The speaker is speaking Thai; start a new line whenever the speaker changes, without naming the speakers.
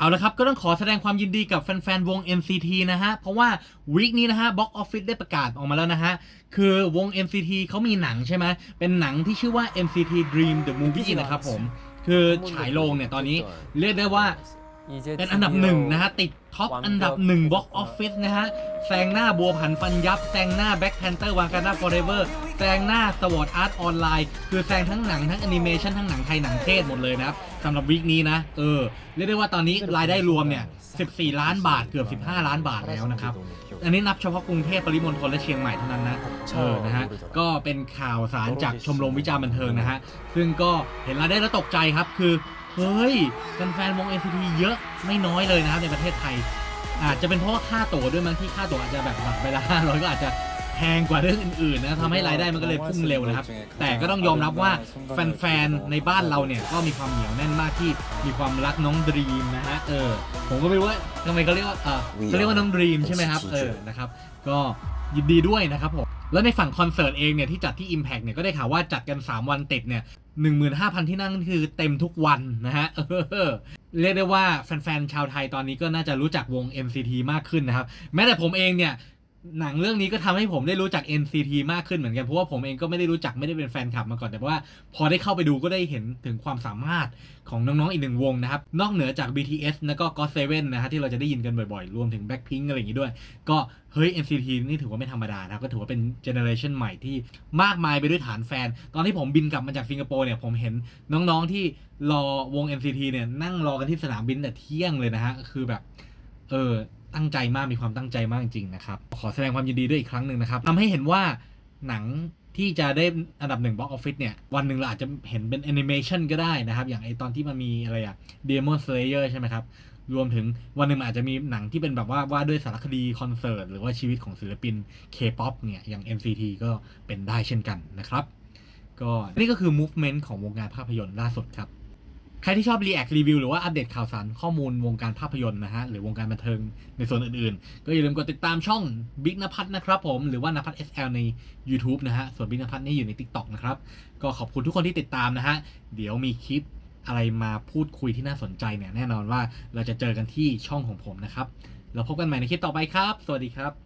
เอาละครับ ก็ต้องขอแสดงความยินดีกับแฟนๆ วง NCT นะฮะ เพราะว่าวีคนี้นะฮะบ็อกออฟฟิศได้ประกาศออกมาแล้วนะฮะ คือวง NCT เขามีหนังใช่ไหม เป็นหนังที่ชื่อว่า NCT Dream the Movie นะครับผม คือฉายโรงเนี่ยตอนนี้เรียกได้ว่า เป็นอันดับหนึ่งนะฮะ ติดท็อปอันดับหนึ่ง Box Office นะฮะแซงหน้าบัวผันฟันยับแซงหน้า Black Panther Wakanda Forever แซงหน้า Sword Art Online คือแซงทั้งหนังทั้งแอนิเมชันทั้งหนังไทยหนังเทศหมดเลยนะครับสำหรับวีคนี้นะ เออ เรียกได้ว่าตอนนี้รายได้รวมเนี่ย 14 ล้านบาทเกือบ 15 ล้านบาทแล้วนะครับ อันนี้นับเฉพาะกรุงเทพปริมณฑลและเชียงใหม่เท่านั้นนะเออนะฮะก็เป็นข่าวสารจากชมรมวิจารณ์บันเทิงนะฮะซึ่งก็เห็นรายได้แล้วตกใจครับคือเฮ้ยแฟนๆวง NCT เยอะไม่น้อยเลยนะครับในประเทศไทย อาจจะเป็นเพราะว่าค่าตั๋วด้วยมั้งที่ค่าตั๋วอาจจะแบบบัตรใบละ500ก็อาจจะแพงกว่าเรื่องอื่นๆนะทำให้รายได้มันก็เลยพุ่งเร็วนะครับ แต่ก็ต้องยอมรับว่าแฟนๆในบ้านเราเนี่ยก็มีความเหนียวแน่นมากที่มีความรักน้องดรีมนะฮะเออผมก็ไม่รู้ว่าทำไมเขาเรียกว่าเออเขาเรียกว่าน้องดรีมใช่ไหมครับเออนะครับ ก็ยินดีด้วยนะครับผม แล้วในฝั่งคอนเสิร์ตเองเนี่ยที่จัดที่ Impact เนี่ยก็ได้ข่าวว่าจัดกัน 3 วันติดเนี่ย15,000 ที่นั่งนี่คือเต็มทุกวันนะฮะเออเรียกได้ว่าแฟนๆ ชาวไทยตอนนี้ก็น่าจะรู้จักวง NCT มากขึ้นนะครับ แม้แต่ผมเองเนี่ย หนังเรื่องนี้ก็ทำให้ผมได้รู้จัก NCT มากขึ้นเหมือนกัน เพราะว่าผมเองก็ไม่ได้รู้จักไม่ได้เป็นแฟนคลับมาก่อน แต่ว่าพอได้เข้าไปดูก็ได้เห็นถึงความสามารถของน้องๆอีกหนึ่งวงนะครับ นอกเหนือจาก BTS แล้วก็ GOT7 นะฮะที่เราจะได้ยินกันบ่อยๆ รวมถึง Blackpink อะไรอย่างนี้ด้วย ก็เฮ้ย NCT นี่ถือว่าไม่ธรรมดานะครับก็ถือว่าเป็นเจเนอเรชันใหม่ที่มากมายไปด้วยฐานแฟน ตอนที่ผมบินกลับมาจากสิงคโปร์เนี่ยผมเห็นน้องๆที่รอวง NCT เนี่ยนั่งรอกันที่สนามบินแต่เที่ยงเลยนะฮะคือแบบเออ ตั้งใจมากมีความตั้งใจมากจริงๆนะครับ ขอแสดงความยินดีด้วยอีกครั้งหนึ่งนะครับทำให้เห็นว่าหนังที่จะได้อันดับหนึ่งบ็อกออฟฟิศเนี่ย วันหนึ่งเราอาจจะเห็นเป็นแอนิเมชันก็ได้นะครับ อย่างไอตอนที่มันมีอะไรอะ Demon Slayer ใช่ไหมครับ รวมถึงวันหนึ่งอาจจะมีหนังที่เป็นแบบว่าว่าด้วยสารคดีคอนเสิร์ตหรือว่าชีวิตของศิลปิน K-POP เนี่ย อย่าง NCT ก็เป็นได้เช่นกันนะครับ ก็นี่ก็คือ movement ของวงการภาพยนตร์ล่าสุดครับ ใครที่ชอบ React Review หรือว่าอัปเดตข่าวสารข้อมูลวงการภาพยนตร์นะฮะ หรือวงการบันเทิงในส่วนอื่นๆ ก็อย่าลืมกดติดตามช่อง Big นภัทรนะครับผม หรือว่านภัทร SL ใน YouTube นะฮะ ส่วน Big นภัทรนี่อยู่ใน TikTok นะครับ ก็ขอบคุณทุกคนที่ติดตามนะฮะ เดี๋ยวมีคลิปอะไรมาพูดคุยที่น่าสนใจเนี่ยแน่นอนว่าเราจะเจอกันที่ช่องของผมนะครับเราพบกันใหม่ในคลิปต่อไปครับ สวัสดีครับ